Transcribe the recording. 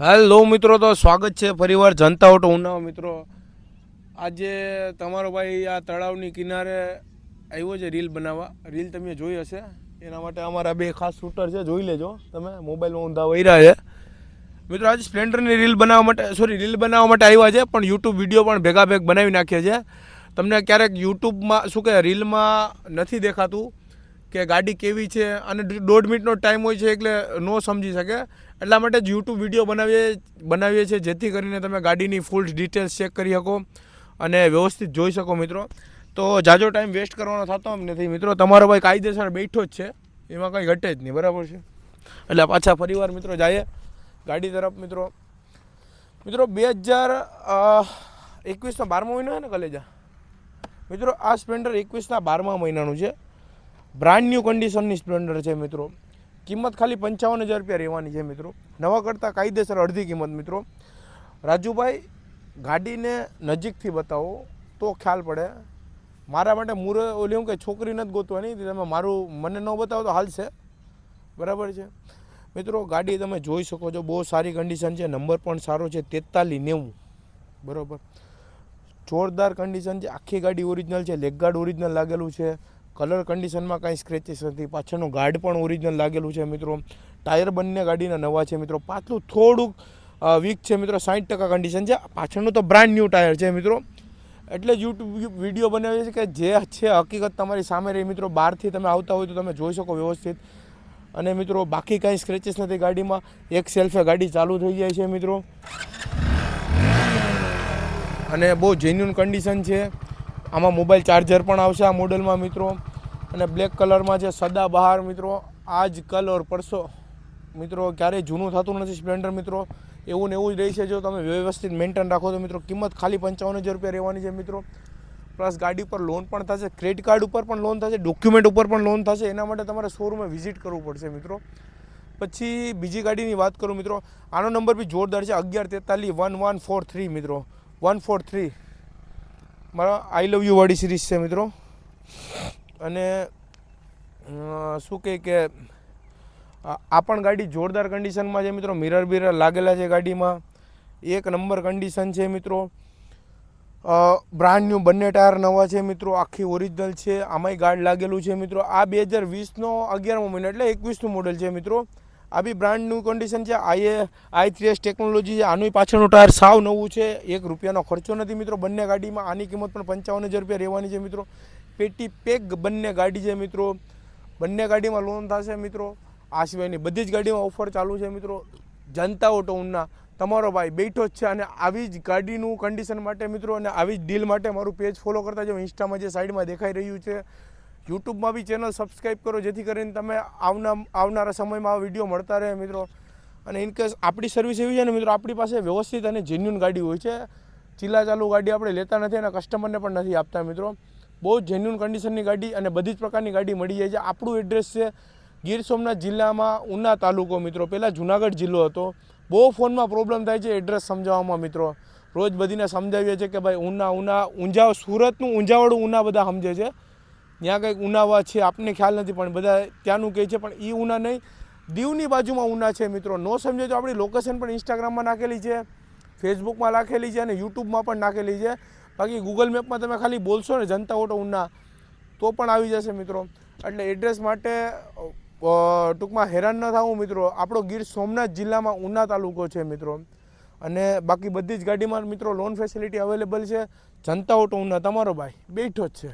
Hello મિત્રો, તો સ્વાગત છે ફરીવાર જનતા ઓટો ઉના મિત્રો. આજે તમારો ભાઈ આ તળાવની કિનારે આવ્યો છે રીલ બનાવવા. રીલ તમે જોઈ હશે. એના માટે અમારા બે ખાસ શૂટર છે, જોઈ લેજો તમે. મોબાઈલમાં ઊંધા વૈરા છે. મિત્રો, આજે સ્પ્લેન્ડરની રીલ બનાવવા માટે સોરી રીલ બનાવવા માટે આવ્યા છે, પણ યુટ્યુબ વીડિયો પણ ભેગા ભેગ બનાવી નાખીએ છે. તમને ક્યારેક યુટ્યુબમાં શું કે, રીલમાં નથી દેખાતું? કે ગાડી કેવી છે અને દોઢ મિનિટનો ટાઈમ હોય છે એટલે ન સમજી શકે. એટલા માટે જ યુટ્યુબ વીડિયો બનાવીએ બનાવીએ છીએ જેથી કરીને તમે ગાડીની ફૂલ ડિટેલ્સ ચેક કરી શકો અને વ્યવસ્થિત જોઈ શકો મિત્રો. તો જાજો ટાઈમ વેસ્ટ કરવાનો થતો એમ નથી. મિત્રો, તમારો ભાઈ કાયદેસર બેઠો જ છે. એમાં કંઈ ઘટે જ નહીં. બરાબર છે? એટલે પાછા ફરીવાર મિત્રો જઈએ. ગાડી તરફ મિત્રો. મિત્રો, બે હજાર એકવીસનો બારમો મહિનો હોય ને કલેજા? મિત્રો, આ સ્પ્લેન્ડર એકવીસના બારમા મહિનાનું છે. બ્રાન્ડ ન્યૂ કન્ડિશનની સ્પ્લેન્ડર છે મિત્રો. કિંમત ખાલી પંચાવન હજાર રૂપિયા રહેવાની છે મિત્રો. નવા કરતાં કાયદેસર અડધી કિંમત મિત્રો. રાજુભાઈ, ગાડીને નજીકથી બતાવો તો ખ્યાલ પડે. મારા માટે મૂરે ઓલી હું કે છોકરી નથી ગોતવાની તમે મારું મને ન બતાવો તો હાલશે. બરાબર છે? મિત્રો, ગાડી તમે જોઈ શકો છો, બહુ સારી કન્ડિશન છે નંબર પણ સારો છે, તેતાલીસ નેવું. બરાબર? જોરદાર કન્ડિશન છે. આખી ગાડી ઓરિજિનલ છે લેગગાર્ડ ઓરિજિનલ લાગેલું છે. કલર કન્ડિશનમાં કાંઈ સ્ક્રેચીસ નથી. પાછળનું ગાર્ડ પણ ઓરિજિનલ લાગેલું છે મિત્રો. ટાયર બંને ગાડીના નવા છે મિત્રો. પાછલું થોડુંક વીક છે મિત્રો. સાઠ ટકા કન્ડિશન છે. પાછળનું તો બ્રાન્ડ ન્યૂ ટાયર છે મિત્રો. એટલે યુટ્યુબ વીડિયો બનાવ્યો છે કે જે છે હકીકત તમારી સામે રહી મિત્રો. બહારથી તમે આવતા હોય તો તમે જોઈ શકો વ્યવસ્થિત. અને મિત્રો, બાકી કાંઈ સ્ક્રેચીસ નથી ગાડીમાં. એક સેલ્ફે ગાડી ચાલુ થઈ જાય છે મિત્રો. અને બહુ જેન્યુન કન્ડિશન છે. આમાં મોબાઈલ ચાર્જર પણ આવશે આ મોડલમાં મિત્રો. અને બ્લેક કલરમાં છે સદા બહાર મિત્રો, આ જ કલર પડશો મિત્રો, ક્યારેય જૂનું થતું નથી સ્પ્લેન્ડર મિત્રો. એવું ને એવું જ રહી છે જો તમે વ્યવસ્થિત મેન્ટેન રાખો તો મિત્રો, કિંમત ખાલી પંચાવન હજાર રૂપિયા રહેવાની છે મિત્રો. પ્લસ ગાડી પર લોન પણ થશે, ક્રેડિટ કાર્ડ ઉપર પણ લોન થશે, ડોક્યુમેન્ટ ઉપર પણ લોન થશે, એના માટે તમારે શોરૂમે વિઝિટ કરવું પડશે મિત્રો. પછી બીજી ગાડીની વાત કરું મિત્રો, આનો નંબર બી જોરદાર છે, અગિયાર તેતાલીસ વન વન ફોર થ્રી મિત્રો. One four three. મારા આઈ લવ યુ વાળી સિરીઝ છે મિત્રો. અને શું કહે કે આ પણ ગાડી જોરદાર કન્ડિશનમાં છે મિત્રો. મિરર બિરર લાગેલા છે ગાડીમાં. એક નંબર કન્ડિશન છે મિત્રો. બ્રાન્ડ ન્યૂ બંને ટાયર નવા છે મિત્રો. આખી ઓરિજિનલ છે. આમાંય ગાર્ડ લાગેલું છે મિત્રો. આ બે હજાર વીસનો અગિયારમો મહિનો એટલે એકવીસનું મોડલ છે મિત્રો. આ બી બ્રાન્ડ ન્યૂ કન્ડિશન છે, આ A I three S technology છે, આનું પાછળનું ટાયર સાવ નવું છે, એક રૂપિયાનો ખર્ચો નથી મિત્રો, બંને ગાડીમાં આની કિંમત પણ પંચાવન હજાર રૂપિયા રહેવાની છે મિત્રો. પેટી પેક બંને ગાડી છે મિત્રો. બંને ગાડીમાં લોન થશે મિત્રો. આ સિવાયની બધી જ ગાડીમાં ઓફર ચાલુ છે મિત્રો. જનતા ઓટો ઉના તમારો ભાઈ બેઠો જ છે અને આવી જ ગાડીનું કન્ડિશન માટે મિત્રો અને આવી જ ડીલ માટે મારું પેજ ફોલો કરતા જાઓ. ઇન્સ્ટામાં જે સાઈડમાં દેખાઈ રહ્યું છે. યુટ્યુબમાં બી ચેનલ સબસ્ક્રાઈબ કરો, જેથી કરીને તમે આવના આવનારા સમયમાં આ વીડિયો મળતા રહે મિત્રો. અને ઇનકેસ આપણી સર્વિસ એવી છે ને મિત્રો, આપણી પાસે વ્યવસ્થિત અને જેન્યુન ગાડી હોય છે. ચીલા ચાલુ ગાડી આપણે લેતા નથી અને કસ્ટમરને પણ નથી આપતા મિત્રો. બહુ જ જેન્યુન કન્ડિશનની ગાડી અને બધી જ પ્રકારની ગાડી મળી જાય છે. આપણું એડ્રેસ છે ગીર સોમનાથ જિલ્લામાં ઉના તાલુકો મિત્રો. પહેલાં જુનાગઢ જિલ્લો હતો. બહુ ફોનમાં પ્રોબ્લેમ થાય છે એડ્રેસ સમજાવવામાં મિત્રો. રોજ બધીને સમજાવીએ છીએ કે ભાઈ ઉના ઉના ઊંઝા સુરતનું ઊંઝાવાળું ઉના બધા સમજે છે. ત્યાં કંઈક ઉનાવા છે, આપને ખ્યાલ નથી, પણ બધા ત્યાંનું કહે છે, પણ એ ઉના નહીં. દીવની બાજુમાં ઉના છે મિત્રો. નો સમજે તો આપણી લોકેશન પણ ઇન્સ્ટાગ્રામમાં નાખેલી છે ફેસબુકમાં નાખેલી છે અને યુટ્યુબમાં પણ નાખેલી છે. બાકી ગૂગલ મેપમાં તમે ખાલી બોલશો ને, જનતા ઓટો ઉના, તો પણ આવી જશે મિત્રો. એટલે એડ્રેસ માટે ટૂંકમાં હેરાન ન થવું મિત્રો. આપણો ગીર સોમનાથ જિલ્લામાં ઉના તાલુકો છે મિત્રો. અને બાકી બધી જ ગાડીમાં મિત્રો લોન ફેસિલિટી અવેલેબલ છે. જનતા ઓટો ઉના, તમારો ભાઈ, બેઠો જ છે.